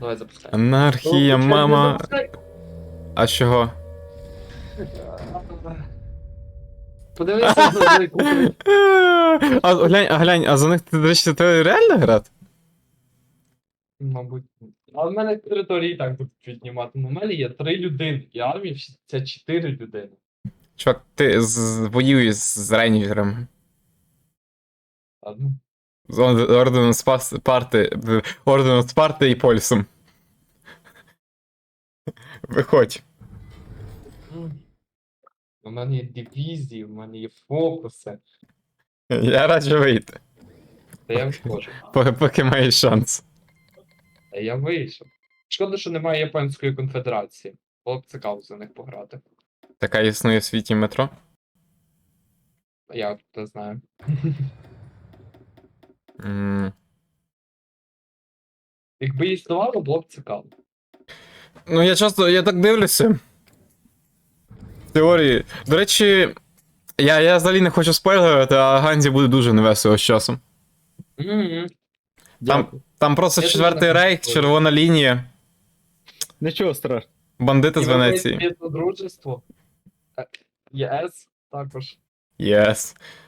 Давай запускай. Анархія, Ну, мама. запускай. А чого? Подивися на А глянь, а глянь, а за них ти, до речі, ти реально грати? Мабуть. А в мене території і так будуть піднімати. У мене є три людини, і армії це чотири людини. Чувак, ти з, з- воюєш з рейнджерами. Ладно. З Орд- орденом Спарти. Орденом Спарти і Полісом. Виходь. У мене є дивізії, у мене є фокуси. Я раджу вийти, Та я виходжу. поки, поки маєш шанс. Та я вийшов. Шкода, що немає Японської конфедерації. Було б цікаво за них пограти. Така існує в світі метро. Я не знаю. Якби існувало, було б цікаво. Ну, я часто, я так дивлюся. В теорії. До речі, я, я взагалі не хочу спойлерити, а Ганзі буде дуже невесело з часом. Мгм. Дякую. Там просто Я четвертий рейх, червона лінія, Нічого страшного. бандити з Венеції. Е, ЄС також. Єс. Та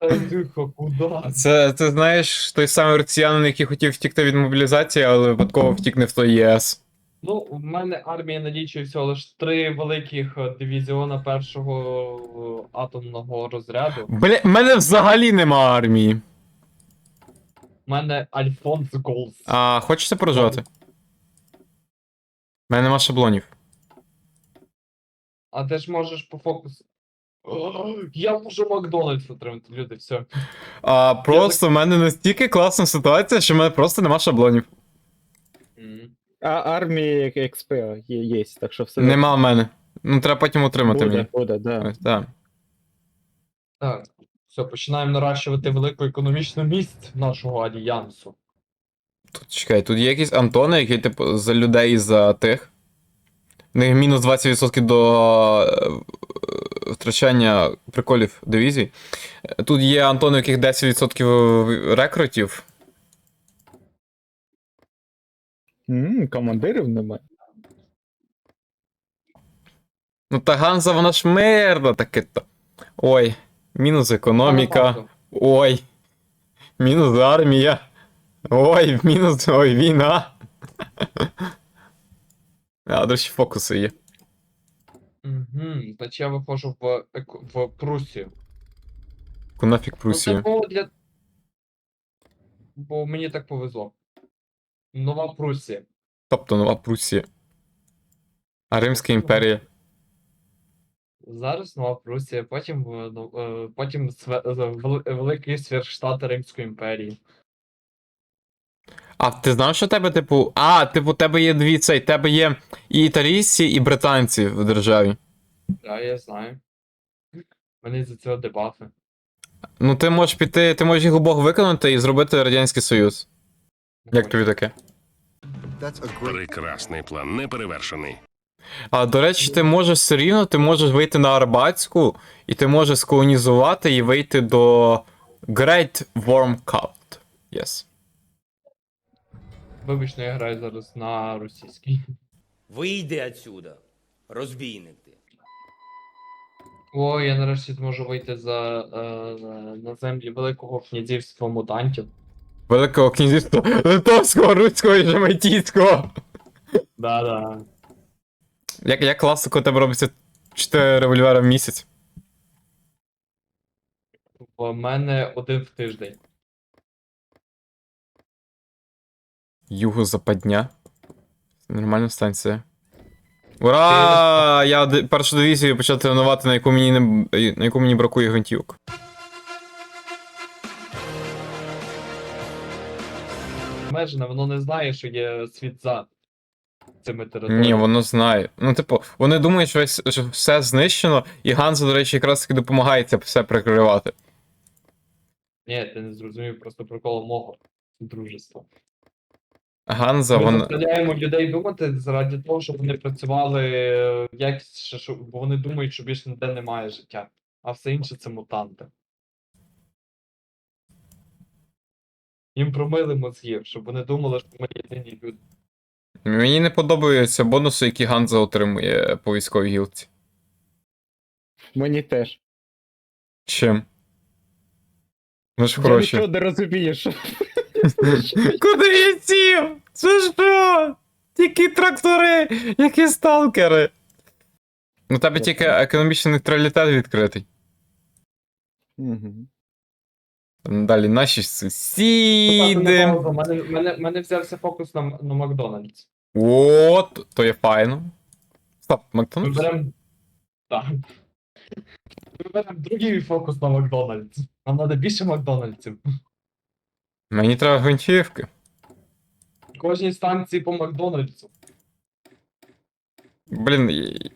Тихо, куди? Це, ти знаєш, той самий росіянин, який хотів втікти від мобілізації, але випадково втік не в той ЄС. Ну, в мене армія налічує всього лише три великих е, дивізіона першого е, атомного розряду. Бля, в мене взагалі нема армії. У мене Альфонс Голс. А хочете прожати? У мене нема шаблонів. А ти ж можеш по фокусу. О, Я можу Макдональдс отримати, люди, все. А просто в мене настільки класна ситуація, що в мене просто нема шаблонів. А армії XP є, є, так що все Нема в мене. Ну, треба потім отримати буде, мені. буде, да. Ось, так. Так, все, починаємо наращувати велику економічну місць нашого альянсу. Тут чекай, тут є якісь Антони, які, типу, за людей за тих. У них мінус 20% до е, втрачання приколів дивізій. Тут є Антони, у яких 10% рекрутів. М, командирів немає. Ну та Ганза, вона ж мирна таке то. Ой, мінус економіка. Ой. Мінус армія. Ой, мінус. Ой, війна. А, до речі, фокуси є. Угу, значить я виходжу в, еко- в Прусію. Кунафік Ну, це було для. Бо мені так повезло. Нова Прусія. Тобто нова Прусія. А Римська імперія. Зараз нова Прусія, потім, е, ну, е, потім све- е, вели- Великий Сверхштат Римської імперії. А ти знав, що в тебе, типу. А, типу, тебе є дві цей, тебе є і італійці, і британці в державі. Так, я знаю. Мене за цього дебафи. Ну, ти можеш піти, ти можеш їх обох виконати і зробити Радянський Союз. Як тобі таке? Прекрасний план, неперевершений. А до речі, ти можеш все рівно, ти можеш вийти на Арбатську, і ти можеш сколонізувати і вийти до Great Worm Cult. Yes. Вибачно, я граю зараз на російській. Вийди отсюда, розбійник ти. О, я нарешті зможу вийти за е, на землі Великого князівства мутантів. Великого князівства Литовського, Руського і Жемайтійського. Да-да. Як, як класно, коли тебе робиться 4 револьвера в місяць. В мене один в тиждень. Юго-западня. Нормальна станція. Ура! Я першу дивізію почав тренувати, на яку мені не на яку мені бракує гвинтівок. Обмежене, воно не знає, що є світ за цими територіями. Ні, воно знає. Ну, типу, вони думають, що, весь, що все знищено, і Ганза, до речі, якраз таки допомагає це все прикривати. Ні, ти не зрозумів просто приколу мого дружества. Ганза, Ми вона. заставляємо людей думати заради того, щоб вони працювали е, якісніше, щоб- бо вони думають, що більше ніде немає життя, а все інше це мутанти. їм промили мозги, щоб вони думали, що ми єдині люди. Мені не подобаються бонуси, які Ганза отримує по військовій гілці. Мені теж. Чим? Ну ж Я хороші. нічого не розумієш. Куди я сів? Це що? Які трактори, які сталкери. У тебе тільки економічний нейтралітет відкритий. Там далі наші сусіди. паузу, Мене, мене, мене взявся фокус на, на Макдональдс. От, то є файно. Стоп, Ми беремо. Так. Ми беремо другий фокус на Макдональдс. Нам треба більше Макдональдсів. Мені треба гвинтівки. Кожній станції по Макдональдсу. Блін,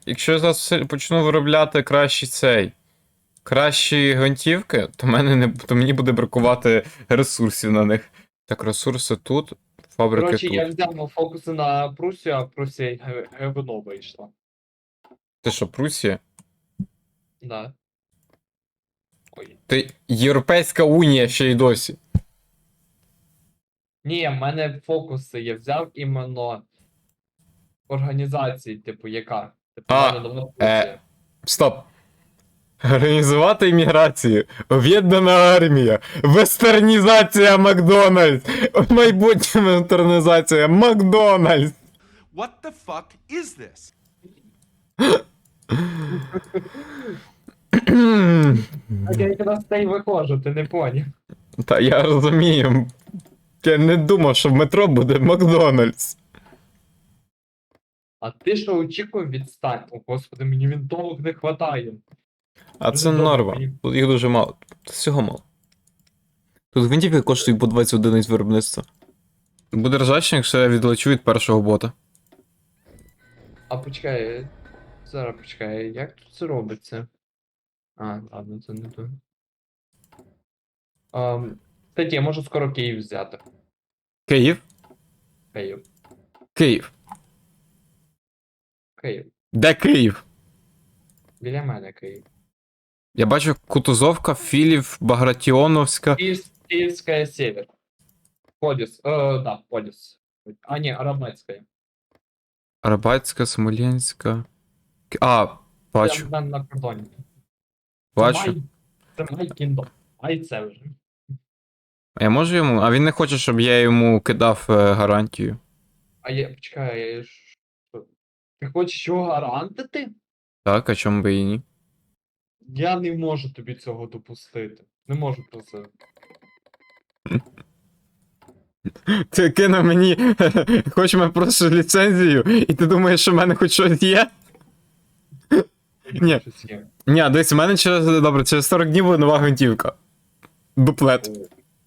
якщо я зараз почну виробляти кращий цей. Кращі гвинтівки, то, мене не, то мені буде бракувати ресурсів на них. Так, ресурси тут, фабрики Коротше, тут. я взяв фокуси на Прусію, а Прусія говно вийшла. Ти що, Прусія? Да. Ой. Ти Європейська Унія ще й досі. Ні, в мене фокуси я взяв іменно організації, типу, яка? Типу, А, в мене давно е. Стоп. Організувати імміграцію. Об'єднана армія. Вестернізація Макдональдс. Майбутня вестернізація Макдональдс. What the fuck is this? Так я якраз з й виходжу, ти не поняв. Та я розумію. Я не думав, що в метро буде Макдональдс. А ти що очікував відстань? О, господи, мені вінтовок не хватає. А це добре, норма. мені- Тут їх дуже мало. Тут всього мало. Тут гвинтівки коштують по 20 одиниць виробництва. Буде ржачно, якщо я відлечу від першого бота. А почекай, зараз почекай, як тут це робиться? А, ладно, це не то. Um, кстати, я можу скоро Київ взяти. Київ? Київ. Київ. Київ. Де Київ? Біля мене Київ. Я бачу Кутузовка, Філів, Багратіоновська. Київ, Київська север. Подіс. Е, да, Подіс. А, ні, Арабецька. Арбатська, Смоленська. К- А, бачу, Прям на, кордоні. Це бачу. май- Це май кіндом. Май це вже. Я можу йому. А він не хоче, щоб я йому кидав е, гарантію. А я, почекай, я ж... що? Ти хочеш його гарантити? Так, а чому би і ні? Я не можу тобі цього допустити. Не можу просто. Ти кинув мені. Хоч мене просто ліцензію, і ти думаєш, що в мене хоч щось є? Ні. Щось є. Ні, дивись, у мене через. Добре, через 40 днів буде нова гвинтівка. Дуплет.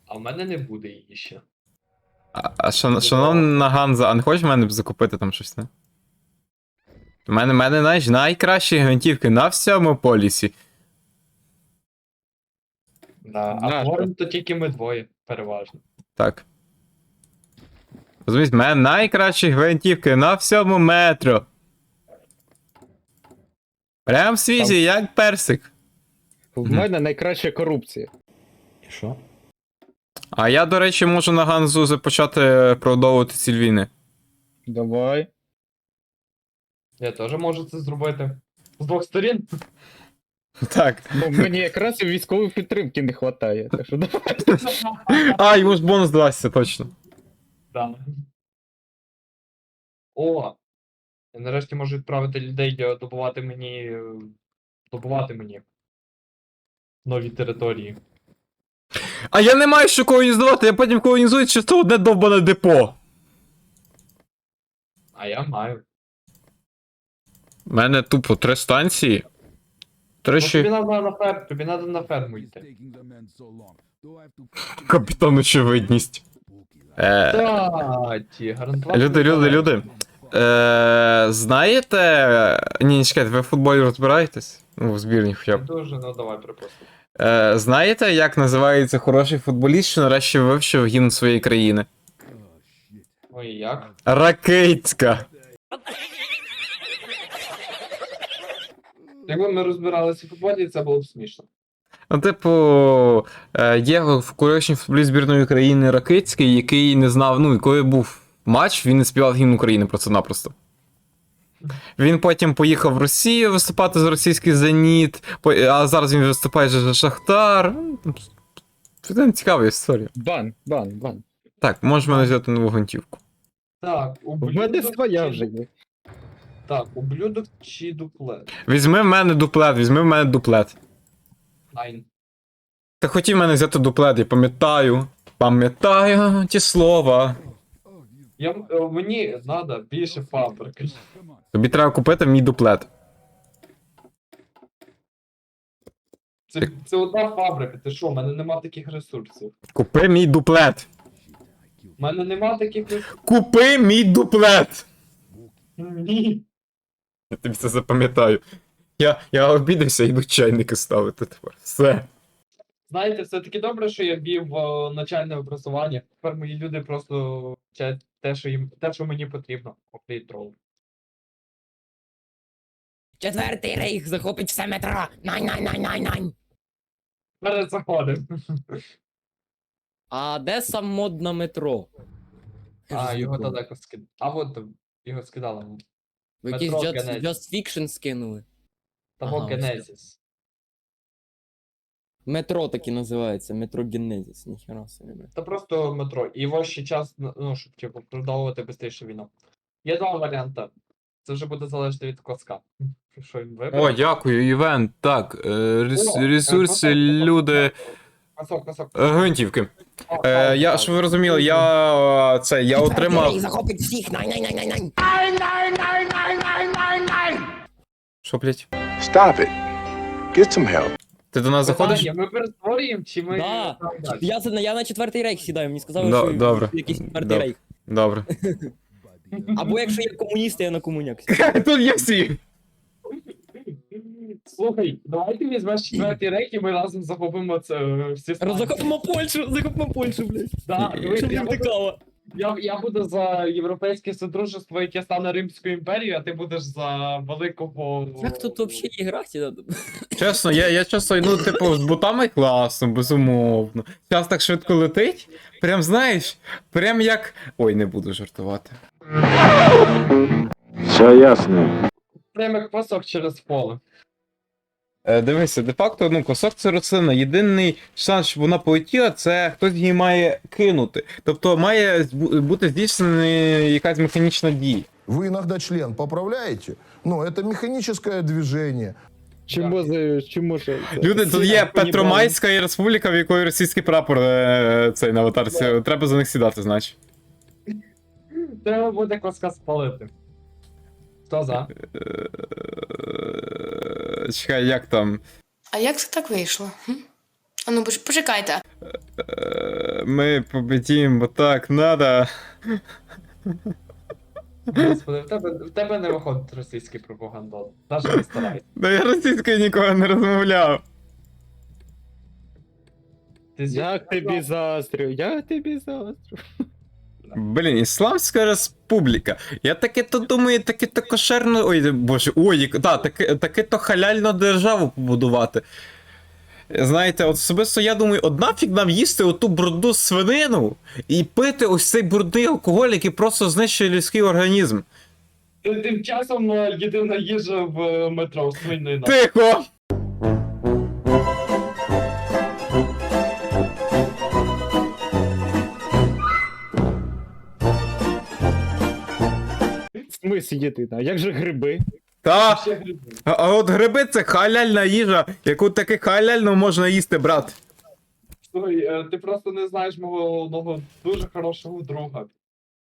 А в мене не буде її ще. А, а шан- шановна Ганза, а не хочеш в мене б закупити там щось, не? У мене, в мене знаєш, найкращі гвинтівки на всьому полісі. Да. А говоримо то тільки ми двоє, переважно. Так. Розумієш, в мене найкращі гвинтівки на всьому метро. Прям в світі, як персик. В мене найкраща корупція. А я, до речі, можу на Ганзу почати продовжувати ці війни. Давай. Я теж можу це зробити. З двох сторін. Так. Ну, мені якраз і військової підтримки не вистачає. Так що давай. А, йому ж бонус дасться, точно. Да. О! Я нарешті можу відправити людей добувати мені. Добувати мені. Нові території. А я не маю що колонізувати, я потім колонізую чисто одне довбане депо. А я маю. У мене тупо три станції. Ну, Три тобі ще треба на ферму, тобі треба на ферму йти. капітан очевидність. Е, гарантувати. люди, люди, люди. Е, знаєте. Ні, ні, чекайте, ви в футболі розбираєтесь? Ну, в збірні хоча б. Дуже, ну давай припустимо. Е, знаєте, як називається хороший футболіст, що нарешті вивчив гімн своєї країни? І як? Ракицька. Якби ми розбиралися в футболі, це було б смішно. Ну, типу, е, є в колишній футболі збірної України Ракицький, який не знав, ну, і коли був матч, він не співав гімн України просто-напросто. Він потім поїхав в Росію виступати за російський Зеніт, а зараз він виступає за Шахтар. Ну, Це цікава історія. Бан, бан, бан. Так, можеш мене взяти нову гвинтівку. Так, В мене ублюдок своя вже є. Так, ублюдок чи дуплет? Візьми в мене дуплет, візьми в мене дуплет. Найн. Ти хотів мене взяти дуплет, я пам'ятаю. Пам'ятаю ті слова. Я, е, мені треба більше фабрик. Тобі треба купити мій дуплет. Це, це одна фабрика, ти що, в мене нема таких ресурсів. Купи мій дуплет. У мене нема таких ресурсів. Купи мій дуплет! Ні. Я тобі це запам'ятаю. Я, я обідався, йду чайники ставити тепер. Все. Знаєте, все-таки добре, що я ввів е, начальне образування. Тепер мої люди просто вчать те, що їм те, що мені потрібно. Окей, трол. Четвертий рейх захопить все метро. Найн, найн, найн, найн. Перед заходом. А де сам мод на метро? А, його далеко скидали. А от його скидали. Ви якийсь Just, Genesis. Just Fiction скинули. Того Ага, ось Генезіс. Метро таки називається, метро Генезіс, ніхера собі. бля. Це просто метро. І його ще час, ну, щоб типу, продовжувати швидше війну. Є два варіанти. Це вже буде залежати від коска. Що він вибере. О, дякую, Івент. Так, е, рес- О, ресурси, е, люди. Косок, косок. е, Гвинтівки. О, Е, я, о. щоб ви розуміли, я е, це, я отримав. рейх захопить всіх. Що, блять? Stop it. Get some help. Ти до нас заходиш? Питання, Ми перетворюємо, чи ми. Да. там далі? Я, за- я на четвертий рейх сідаю, мені сказали, Да, що добре. якийсь четвертий Добре. рейх. Добре. Або якщо є комуністи, я на комуняк сідаю. Тут є всі. Слухай, давай ти візьмеш четвертий рейк і ми разом захопимо це е, всі станції. Захопимо Польщу, захопимо Польщу, блядь. Да, дивись, Щоб я, не втекала. Я, я буду за європейське содружество, яке стане Римською імперією, а ти будеш за великого. Як тут взагалі грати? Чесно, я, я часто, ну, типу, з ботами класно, безумовно. Час так швидко летить. Прям знаєш, прям як. Ой, не буду жартувати. Прямо як пасок через поле. Е, дивися, де-факто, ну, косок це рослина. Єдиний шанс, щоб вона полетіла, це хтось її має кинути. Тобто має бути здійснена якась механічна дія. Вы иногда член поправляете, но это механическое движение. Чи Так. може, чи може... це- Люди, тут є. Петромайська республіка, в якої російський прапор е, цей на аватарці. Треба за них сідати, значить. Треба буде коска спалити. Хто за? Чекай, як там? А як це так вийшло? Хм? А ну поч- почекайте. Е, Ми победім, бо так надо. Господи, в тебе, в тебе не виходить російський пропагандон. Навіть не старайся. Да я російською ніколи не розмовляв. Ти Як тобі заздрю, я тобі заздрю. Блін, Ісламська республіка. Я таки то думаю, таки то кошерно. Ой, боже, ой, як- та, таки, таки то халяльну державу побудувати. Знаєте, от особисто я думаю, одна фіг нам їсти оту брудну свинину і пити ось цей брудний алкоголь, який просто знищує людський організм. Тим часом е, єдина їжа в е, метро свинина. Тихо! В смислі дитина, як же гриби? Та, Ще гриби. а, а от гриби це халяльна їжа, яку таки халяльно можна їсти, брат. Слухай, е, ти просто не знаєш мого одного дуже хорошого друга.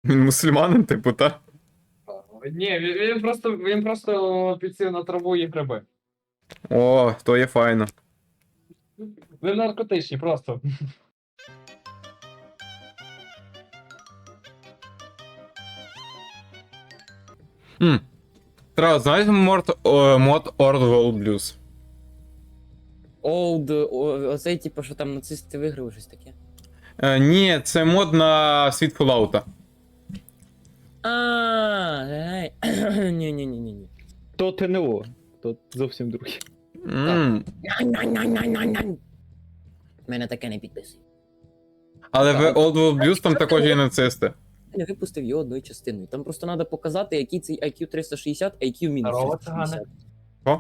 Він мусульманин, типу, та? Е, Ні, він, він просто він просто підсів на траву і гриби. О, то є файно. Ви наркотичні просто. Хм. Треба, знаєш мод, о, мод Old World Blues? Old, о- оцей, типу, що там нацисти виграли, щось таке. Е, ні, це мод на світ Fallout. А, ні, ні, ні, ні, ні. То ТНО, то зовсім друге. М, найн. Мене таке не підписує. Але в Old World Blues там також є нацисти. Я не випустив його одною частиною. Там просто треба показати, який цей IQ 360, IQ мінус. 360. О?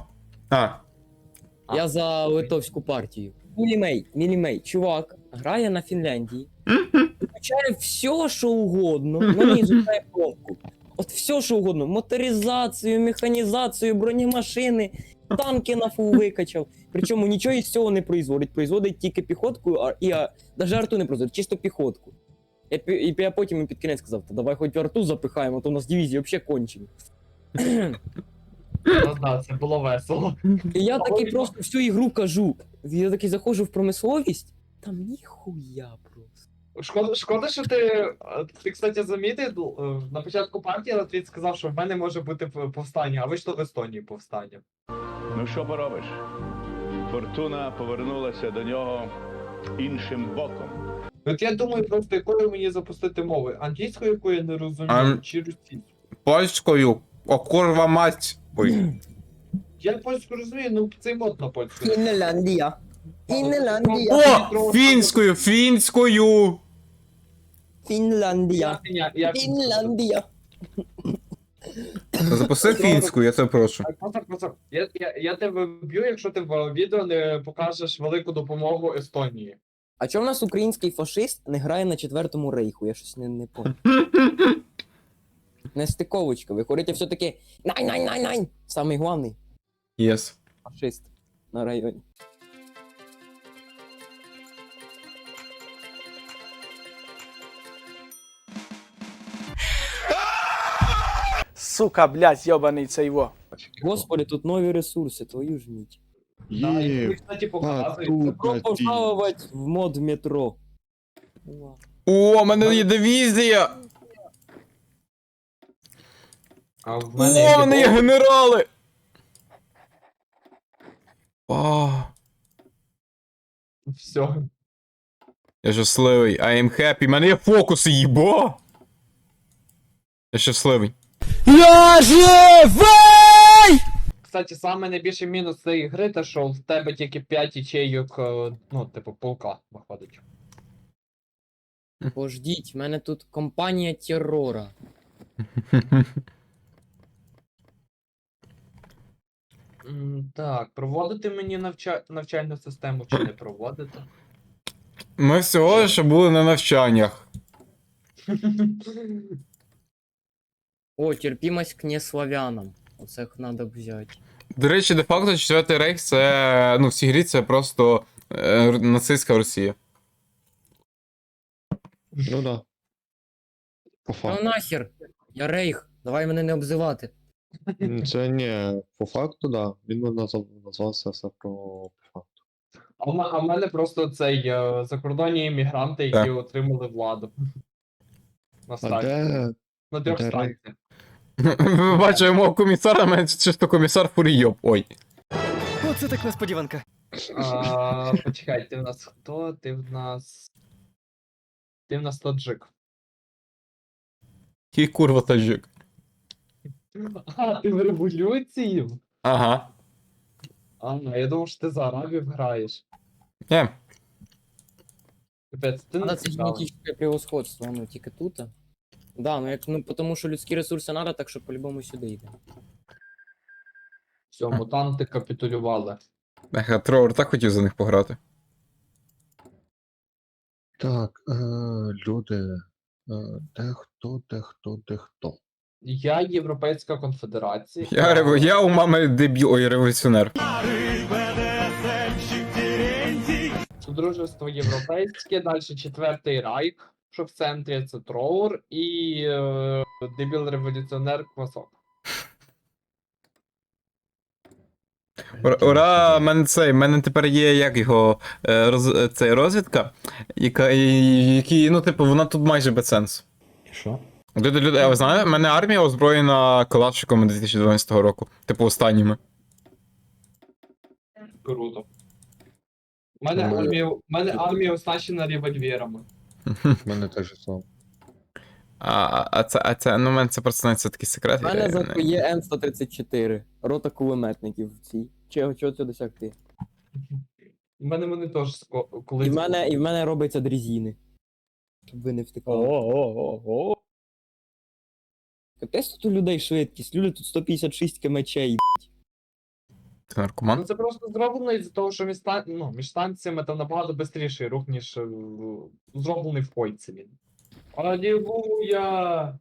А, Я за литовську партію. Мілімей, Мілімей, чувак, грає на Фінляндії. Включає все, що угодно. Мені ізучає промку. От все, що угодно. Моторизацію, механізацію, бронемашини, танки на фул викачав. Причому нічого із цього не производить. Производить тільки піхотку, а, і а, навіть арту не производить, чисто піхотку. Я, пі- і я потім під кінець сказав, та давай хоч арту запихаємо, а то у нас дивізії взагалі кончені. Ну да, це було весело. І я такий просто всю ігру кажу. Я такий заходжу в промисловість, там ніхуя просто. Шкода, шкода, що ти. е, Ти, кстати, замітив, е, на початку партії Латвіт сказав, що в мене може бути п- повстання, а вийшло в Естонії повстання. Ну що поробиш? Фортуна повернулася до нього іншим боком. От я думаю, просто якою мені запустити мови. Англійською, яку я не розумію, Ам. чи російською. польською. О, курва мать. Ой. Я польську розумію, ну цей мод на польську. Фінляндія. О! Фінською, фінською! Фінляндія. Я, я, Фінляндія. Запусти фінську, я тебе прошу. Пацак, пацак, я, я, я тебе вб'ю, якщо ти в відео не покажеш велику допомогу Естонії. А чому в нас український фашист не грає на четвертому рейху? Я щось не, не помню. Нестиковочка. Ви говорите все-таки най-най-най-най! Самий главний Єс. фашист на районі. Сука, блядь, ёбаный цей во. Господи, тут нові ресурси, твою ж міть. Да, і ви, кстати, показуєте. Добро пожаловать в мод метро. О, у мене є дивізія! А в О, мене у мене є є генерали! О, все. я щасливий. I am happy. У мене є фокуси, їбо! Я щасливий. Я живий! Кстати, саме найбільший мінус цієї гри, те, що в тебе тільки 5 ячейок, е, ну, типу, полка виходить. Пождіть, в мене тут компанія терора. М, Так, проводити мені навча... навчальну систему чи не проводити? Ми всього лише були на навчаннях. О, терпімость к неславянам. Оце треба взяти. До речі, де-факто четвертий рейх це. Ну, в цій грі це просто е, нацистська Росія. Ну да. По Ну нахер, я рейх, давай мене не обзивати. Це не по факту, да. Він назвав, назвався все про по факту. А в м- а в мене просто цей е, закордонні іммігранти, які Так. отримали владу. На А де. На трьох де бачите мого комісара, мене чисто комісар Фурійоб. Ой. Оце так несподіванка. А, Почекай, ти в нас хто? Ти в нас. Ти в нас таджик. Який курва таджик. А, ти в революції? Ага. А, я думав, що ти за арабів граєш. Є. Капець, ти не це цікавий. генетичне превосходство, ну тільки тут. Да, ну як ну тому що людські ресурси треба, так що по-любому сюди йде. Все, мутанти капітулювали. Еха, Тревор так хотів за них пограти. Так, е, люди. Е, де хто, де хто, де хто. Я Європейська конфедерація. Я, рев... я у мами дебіл, ой, революціонер. Дружество Європейське, далі четвертий райк, що в центрі це Троур і е, дебіл революціонер Квасок. Ура, ура, мене цей, в мене тепер є як його е, роз, е, цей розвідка, яка, і- які, ну, типу, вона тут майже без сенсу. Що? Люди, люди, а ви знаєте, в мене армія озброєна калашиками 2012 року, типу останніми. Круто. У мене Ну, армія, у мене армія оснащена револьверами. У мене теж сам. А, а це, а це, ну, в мене це просто це такий секрет. У мене зато є М134, рота кулеметників в цій. Чого, чого це досягти? У мене вони теж ско- колись. І в мене, і в мене робиться дрезіни. Щоб ви не втикали. О-о-о-о. Капець тут у людей швидкість. Люди тут 156 кмчей. Ти Ну це просто зроблено із-за того, що між, стан... ну, між станціями там набагато швидший рух, ніж е, зроблений в койці він. Алілуя!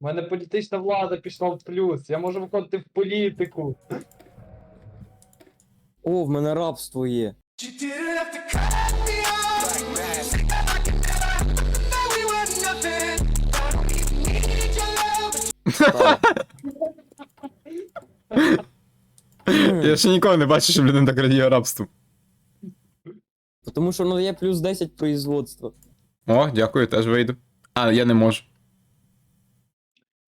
У мене політична влада пішла в плюс. Я можу виходити в політику. О, в мене рабство є. Я ще ніколи не бачив, щоб людина так радіє рабству. Тому що ну є плюс 10 производства. О, дякую, теж вийду. А, я не можу.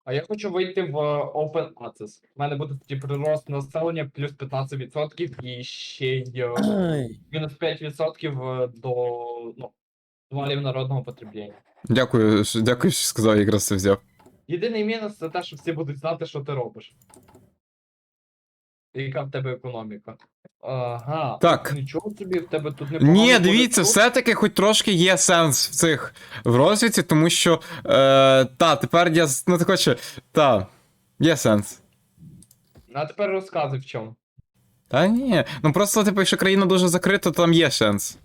А я хочу вийти в е, Open Access. У мене буде тоді прирост населення плюс 15% і ще й е, Ай. мінус 5% до ну, товарів народного потребління. Дякую, що- дякую, що сказав, якраз це взяв. Єдиний мінус це те, що всі будуть знати, що ти робиш. Яка в тебе економіка. Ага. Так. Нічого собі в тебе тут не Ні, дивіться, все-таки хоч трошки є сенс в цих в розвідці, тому що. Е, та, тепер я. Ну, ти хоче. Та. Є сенс. А тепер розказуй в чому. Та ні. Ну просто, типу, якщо країна дуже закрита, то там є сенс.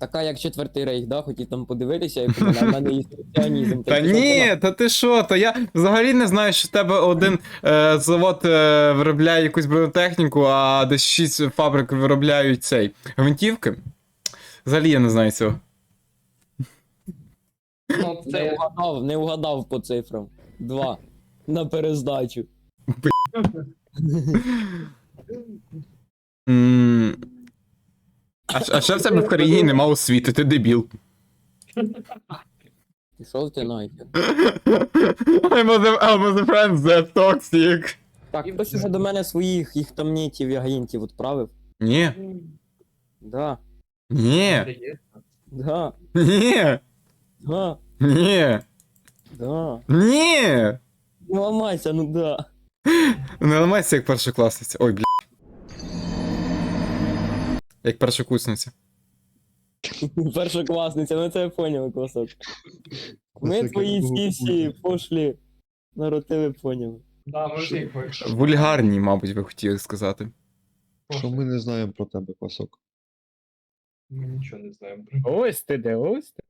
Така як четвертий рейх, да? Хотів там подивитися, як у мене, в мене є соціанізм. Та ні, та ти що? Та я взагалі не знаю, що в тебе один е, завод е, виробляє якусь бронетехніку, а десь шість фабрик виробляють цей гвинтівки. Взагалі я не знаю цього. Ну, Не це угадав, не угадав по цифрам. Два. На перездачу. М, А, а ще в тебе в країні нема освіти, ти дебіл. Пішов ти нахер. I'm a friend that toxic. Так, хтось уже до мене своїх їх тамнітів і агентів відправив. Ні, Да, ні, да, ні, да, ні, да. ні. Не ламайся, ну да. Не ламайся як першокласниця. Ой, бля. Як першокурсниця. Першокласниця, ну це я поняв, косок. Ми твої всі пошлі. Наротили поняли. Да. Вульгарні, мабуть, ви хотіли сказати. Що ми не знаємо про тебе, косок? Ми нічого не знаємо. Ось ти де, ось ти.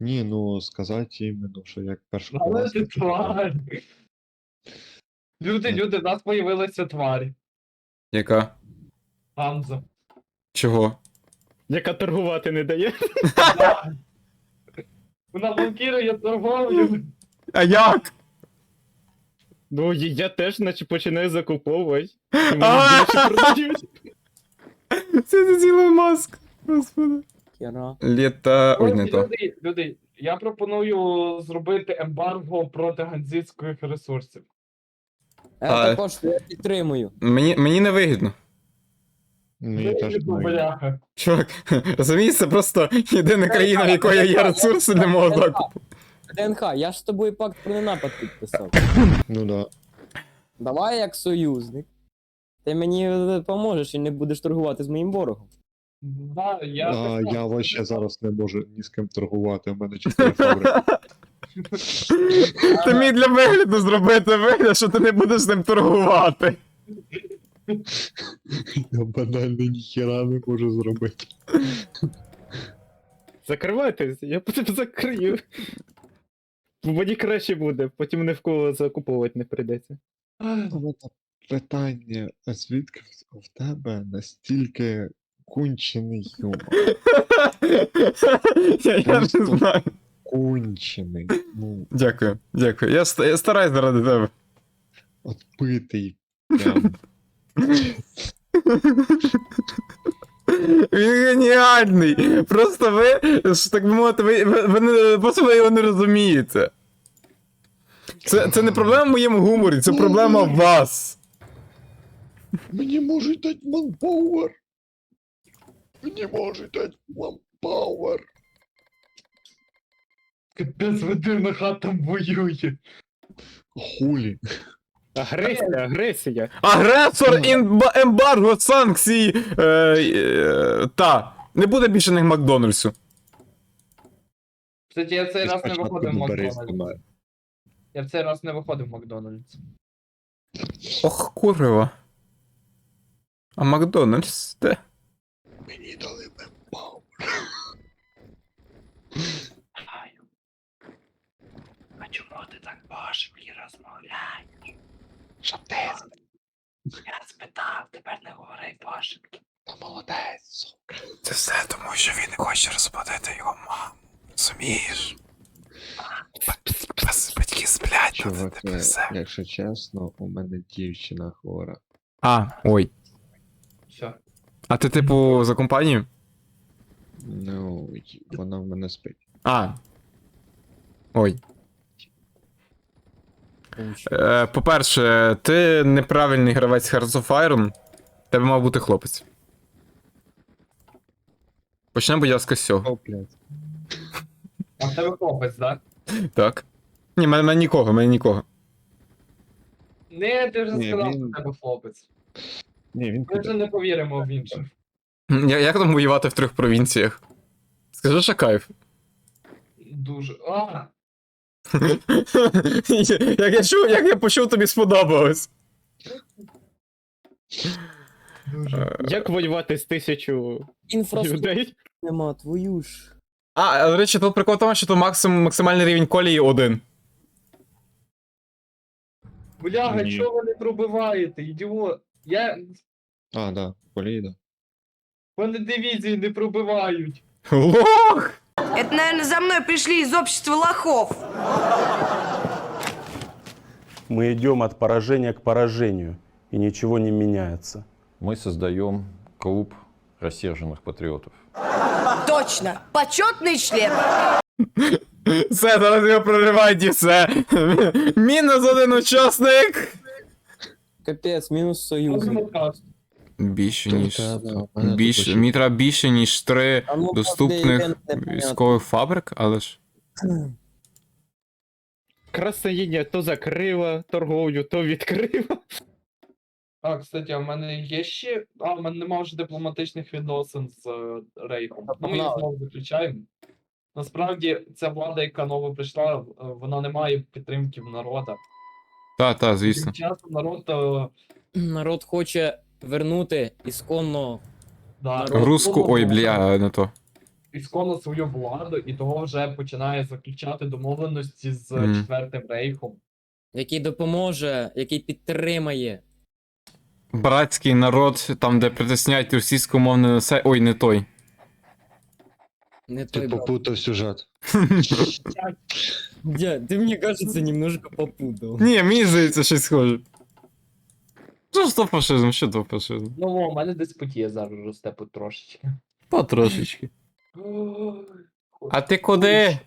Ні, ну сказати іменно, що як перша Але ти тварь. Люди, люди, в нас появилася тварь. Яка? Ганза. Чого? Яка торгувати не дає. Вона блокує торговлю. А як? Ну, і я теж, наче починаю закуповувати. І мені А! більше продають. Це не Ілон Маск. Господи. Кіра. Літа. Ой, не то. люди, люди, я пропоную зробити ембарго проти ганзійських ресурсів. Я А. також я підтримую. Мені, мені не вигідно. Мені теж Вигідно, бляха. Чувак, розумієш, це просто єдина країна, в якої є ресурси для мого закупу. ДНХ, я ж з тобою пакт про ненапад підписав. Ну да. Давай як союзник. Ти мені поможеш і не будеш торгувати з моїм ворогом. Да, я, А, я вообще зараз не можу ні з ким торгувати, у мене чотири фабрики. Ти міг для вигляду зробити вигляд, що ти не будеш з ним торгувати. Я банально ніхіра не можу зробити. Закривайтесь, я потім закрию. Мені краще буде, потім ні в кого закуповувати не прийдеться. Питання, а звідки в- тебе настільки кончений юмор? Я, я не знаю. Кончений. Ну, Дякую, дякую. Я, ст- я стараюсь заради тебе. отбитий. Прям. Він геніальний. Просто ви, так би мовити, ви, ви, ви не, просто ви його не розумієте. Це, це не проблема в моєму гуморі, це проблема в вас. Мені можуть дати манпауер. Мені можуть дати манпауер. Капець, Вадим хат там воює. Хулі. Агресія, агресія. Агресор, інба- ембарго, санкції. Е, е, та. Не буде більше них Макдональдсу. Кстати, я в цей раз не виходив в Макдональдс. Я в цей раз не виходив в Макдональдс. Ох, курва. А Макдональдс де? Мені дали мембау. А чому ти так пошепки розмовляєш? Щоб ти Я спитав, тепер не говори пошепки. та молодець, сука. Це все тому, що він не хоче розбудити його маму. Розумієш? Батьки сплять, Чувак, е, якщо чесно, у мене дівчина хвора. А, ой. Все. А ти, типу, за компанію? Ну, й- вона в мене спить. А. Ой. Е, по-перше, ти неправильний гравець Hearts of Iron. Тебе мав бути хлопець. Почнемо, будь ласка, з цього. О, блядь. А в тебе хлопець, так? Так. Ні, мене, мене нікого, мене нікого. Не, ти вже Ні, сказав, він- що в тебе хлопець. Ні, він Ми вже не повіримо в інших. Я, як там воювати в трьох провінціях? Скажи, що кайф. Дуже. А! Як, я чув, як я почув, тобі сподобалось. Як воювати з тисячу Інфраструктури людей? нема, твою ж. А, до речі, тут прикол в тому, що тут максим, максимальний рівень колії один. Бляга, Ні. чого ви не пробиваєте, ідіот? Я. А, да, Поліда. Вони дивізії не пробивають. Лох! Это, наверное, за мной пришли из общества лохов. Мы идем от поражения к поражению, и ничего не меняется. Мы создаем клуб рассерженных патриотов. Точно. Почетный член. Все, зараз його проривають і все. Мінус один учасник. Капець, мінус союз. Більше ніж. Більше, мені треба більше, ніж три А ну, доступних правда, я не військових фабрик, але ж. Красоїдня то закрила торговлю, то відкрила. А, кстати, а в мене є ще. А, в мене немає вже дипломатичних відносин з е, Рейхом. Ну, ми їх Погнали. знову заключаємо. Насправді, ця влада, яка нова прийшла, е, вона не має підтримки в народа. Та, та, звісно. Тим часом народ. е, Народ хоче вернути ісконно. Да, Народ Руску, ой, бля, не то. ісконно свою владу, і того вже починає заключати домовленості з Мгм. Четвертим Рейхом. який допоможе, який підтримає. Братський народ, там, де притисняють російськомовне населення. Ой, не той. Не Ти той брат. попутав сюжет. Дя, ти мені кажеться, немножко попутав. Ні, мені здається, щось схоже. Що ж то фашизм, що то фашизм? Ну, о, у мене диспутія зараз росте потрошечки. Потрошечки. А ти куди?